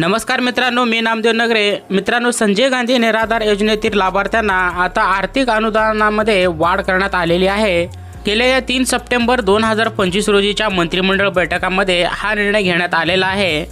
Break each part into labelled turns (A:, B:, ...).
A: नमस्कार मित्रांनो मी नामदेव नगरे. मित्रांनो संजय गांधी निराधार योजनेतील लाभार्थ्यांना आता आर्थिक अनुदानामध्ये वाढ करण्यात आलेली आहे. गेल्या या तीन सप्टेंबर दोन हजार पंचवीस रोजीच्या मंत्रिमंडळ बैठकामध्ये हा निर्णय घेण्यात आलेला आहे.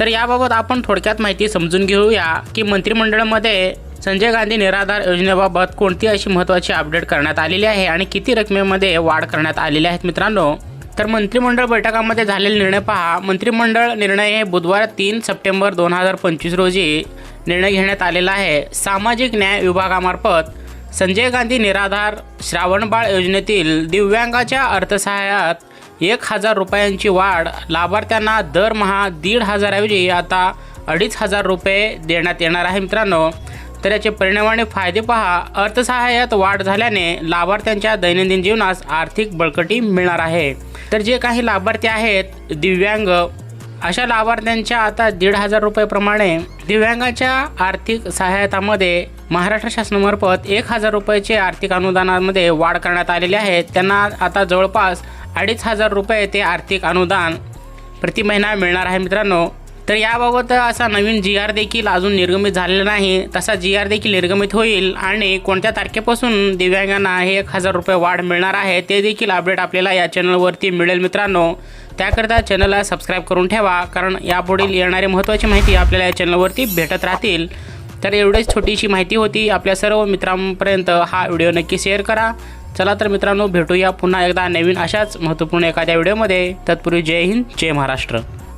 A: तर याबाबत आपण थोडक्यात माहिती समजून घेऊया की मंत्रिमंडळामध्ये संजय गांधी निराधार योजनेबाबत कोणती अशी महत्त्वाची अपडेट करण्यात आलेली आहे आणि किती रकमेमध्ये वाढ करण्यात आलेली आहेत मित्रांनो? तर मंत्रिमंडळ बैठकामध्ये झालेले निर्णय पहा. मंत्रिमंडळ निर्णय हे बुधवार तीन सप्टेंबर दोन हजार पंचवीस रोजी निर्णय घेण्यात आलेला आहे. सामाजिक न्याय विभागामार्फत संजय गांधी निराधार श्रावणबाळ योजनेतील दिव्यांगाच्या अर्थसहाय्यात एक हजार रुपयांची वाढ. लाभार्थ्यांना दरमहा दीड हजाराऐवजी आता अडीच हजार रुपये देण्यात येणार आहे मित्रांनो. तर याचे परिणामाने फायदे पहा. अर्थसहाय्यात वाढ झाल्याने लाभार्थ्यांच्या दैनंदिन जीवनास आर्थिक बळकटी मिळणार आहे. तर जे काही लाभार्थी आहेत दिव्यांग अशा लाभार्थ्यांच्या आता दीड हजार रुपयेप्रमाणे दिव्यांगाच्या आर्थिक सहायतामध्ये महाराष्ट्र शासनामार्फत एक हजार रुपयाचे आर्थिक अनुदानामध्ये वाढ करण्यात आलेली आहे. त्यांना आता जवळपास अडीच हजार रुपये ते आर्थिक अनुदान प्रति महिना मिळणार आहे मित्रांनो. तर याबाबत असा नवीन जी आर देखील अजून निर्गमित झालेला नाही. तसा जी आर देखील निर्गमित होईल आणि कोणत्या तारखेपासून दिव्यांगांना हे एक हजार रुपये वाढ मिळणार आहे ते देखील अपडेट आपल्याला या चॅनलवरती मिळेल मित्रांनो. त्याकरिता चॅनलला सबस्क्राईब करून ठेवा कारण यापुढील येणारी महत्त्वाची माहिती आपल्याला या चॅनलवरती भेटत राहतील. तर एवढीच छोटीशी माहिती होती. आपल्या सर्व मित्रांपर्यंत हा व्हिडिओ नक्की शेअर करा. चला तर मित्रांनो भेटूया पुन्हा एकदा नवीन अशाच महत्त्वपूर्ण एखाद्या व्हिडिओमध्ये. तत्पूर्वी जय हिंद जय महाराष्ट्र.